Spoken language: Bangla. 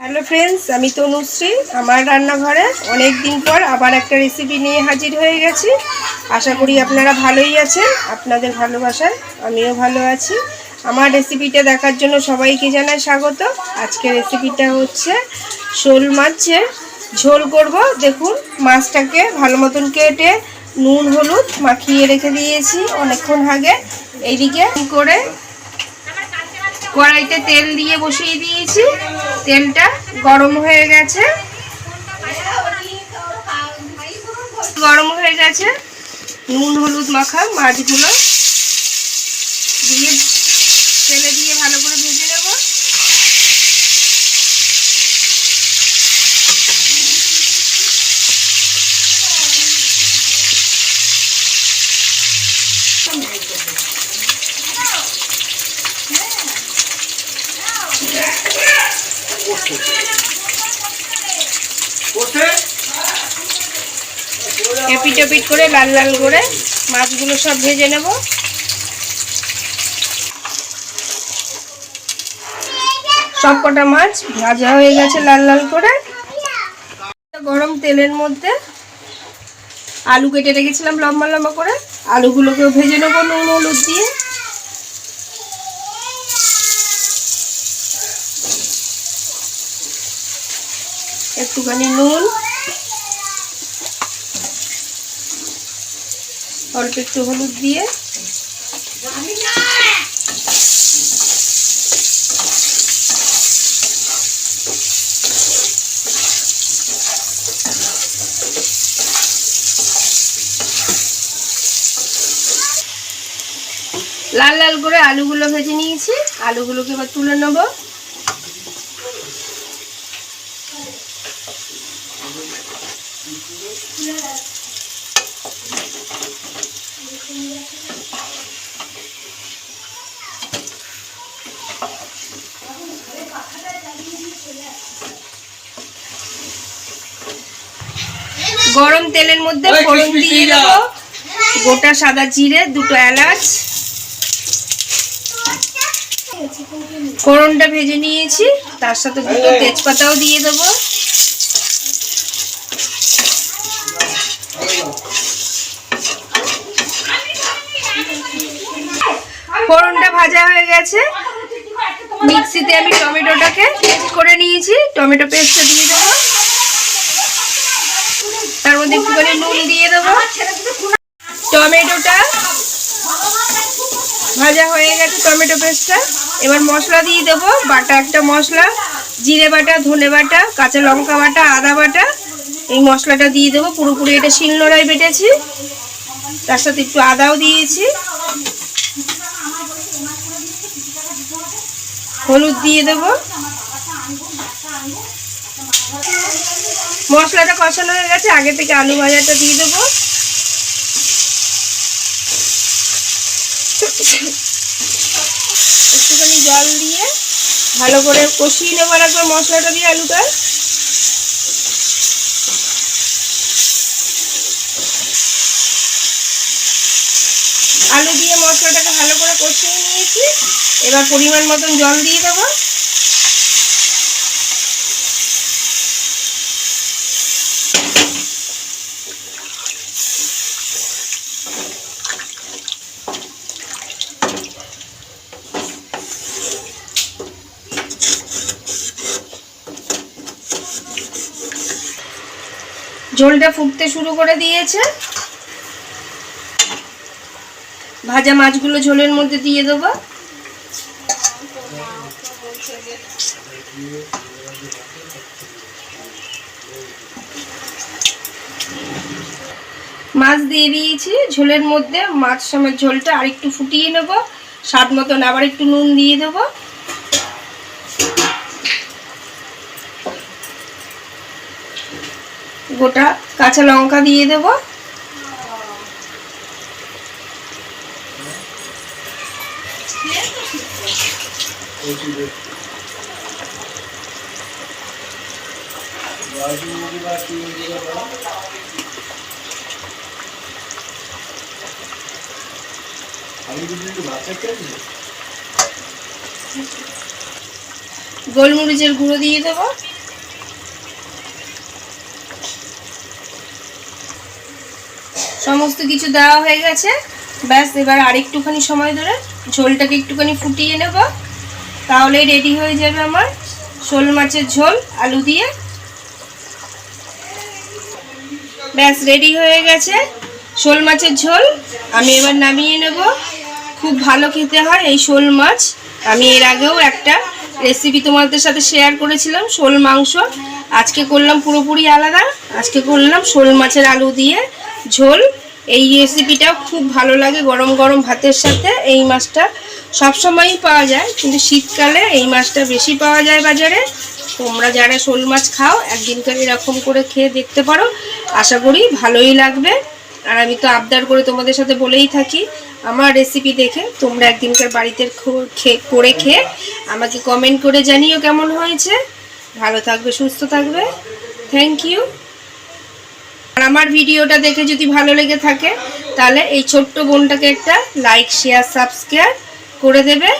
হ্যালো ফ্রেন্ডস আমি তনুশ্রী আমার রান্নাঘরে অনেক দিন পর আবার একটা রেসিপি নিয়ে হাজির হয়ে গেছি। আশা করি আপনারা ভালোই আছেন, আপনাদের ভালোবাসায় আমিও ভালো আছি। আমার রেসিপিটা দেখার জন্য সবাইকে জানাই স্বাগত। আজকে রেসিপিটা হচ্ছে শোল মাছের ঝোল করব। দেখুন, মাছটাকে ভালো মতন কেটে নুন, হলুদ মাখিয়ে রেখে দিয়েছি অনেকক্ষণ আগে। এইদিকে করে কড়াইতে তেল দিয়ে বসিয়ে দিয়েছি। তেলটা গরম হয়ে গেছে। গরম হয়ে গেছে। নুন হলুদ মাখা মাছগুলো দিয়ে তেলে দিয়ে ভালো করে ভেজে নেব এপিট এপিট করে লাল লাল করে মাছগুলো সব ভেজে নেব। সব কটা মাছ ভাজা হয়ে গেছে লাল লাল করে। গরম তেলের মধ্যে আলু কেটে রেখেছিলাম লম্বা লম্বা করে। আলুগুলোকেও ভেজে নেব নুন হলুদ দিয়ে। একটুখানি নুন। অল্প একটু হলুদ দিয়ে। লাল লাল করে আলুগুলো ভেজে নিয়েছি। আলুগুলোকে এবার তুলে নেব। গরম তেলের মধ্যে ফোড়ন দিয়ে দেবো। গোটা সাদা জিরে দুটো এলাচ। ফোড়নটা ভেজে নিয়েছি। তার সাথে দুটো তেজপাতাও দিয়ে দেবো। ফোড়নটা ভাজা হয়ে গেছে। মিক্সিতে আমি টমেটোটাকে পেস্ট করে নিয়েছি। টমেটো পেস্টটা দিয়ে দেবো। মধ্যে একটুখানি নুন দিয়ে দেবো? টমেটোটা ভাজা হয়ে গেছে টমেটো পেস্টটা। এবার মশলা দিয়ে দেবো বাটা একটা মশলা জিরে বাটা ধনে বাটা কাঁচা লঙ্কা বাটা আদা বাটা। এই মশলাটা দিয়ে দেবো পুরোপুরি এটা শিলনোড়ায় বেটেছি। তার সাথে একটু আদাও দিয়েছি। হলুদ দিয়ে দেবো। মশলাটা কষানো হয়ে গেছে, আগে থেকে আলু ভাজাটা দিয়ে দেবো। একটুখানি জল দিয়ে ভালো করে কষিয়ে নেব আর একবার মশলাটা দিয়ে আলুটা। আলু দিয়ে মশলাটাকে ভালো করে কষিয়ে নিয়েছি। এবার পরিমাণ মতন জল দিয়ে দেবো। ঝোলটা ফুটতে শুরু করে দিয়েছে। ভাজা মাছগুলো ঝোলের মধ্যে দিয়ে দেবো। মাছ দিয়ে দিয়েছি। ঝোলের মধ্যে মাছ সময় ঝোলটা আরেকটু ফুটিয়ে নেব। স্বাদ মতন আবার একটু নুন দিয়ে দেবো। গোটা কাঁচা লঙ্কা দিয়ে দেব। গোলমরিচের গুঁড়ো দিয়ে দেবো। সমস্ত কিছু দেওয়া হয়ে গেছে। ব্যাস, এবার আরেকটুখানি সময় ধরে ঝোলটাকে একটুখানি ফুটিয়ে নেব। তাহলে রেডি হয়ে যাবে আমার শোল মাছের ঝোল, আলু দিয়ে। ব্যাস রেডি হয়ে গেছে শোল মাছের ঝোল। আমি এবার নামিয়ে নেব। খুব ভালো খেতে হয় এই শোল মাছ। আমি এর আগেও একটা রেসিপি তোমাদের সাথে শেয়ার করেছিলাম, শোল মাংস। আজকে করলাম পুরোপুরি আলাদা। আজকে করলাম শোল মাছের আলু দিয়ে। ঝোল। এই রেসিপিটাও খুব ভালো লাগে গরম গরম ভাতের সাথে। এই মাছটা সবসময়ই পাওয়া যায়, কিন্তু শীতকালে এই মাছটা বেশি পাওয়া যায় বাজারে। তোমরা যারা শোল মাছ খাও একদিনকার এরকম করে খেয়ে দেখতে পারো। আশা করি ভালোই লাগবে। আর আমি তো আবদার করে তোমাদের সাথে বলেই থাকি, আমার রেসিপি দেখে তোমরা একদিনকার বাড়িতে করে খেয়ে আমাকে কমেন্ট করে জানিও কেমন হয়েছে। ভালো থাকবে, সুস্থ থাকবে। থ্যাংক ইউ আমার ভিডিওটা দেখে যদি ভালো লেগে থাকে, তাহলে এই ছোট্ট বোনটাকে একটা লাইক শেয়ার সাবস্ক্রাইব করে দেবে।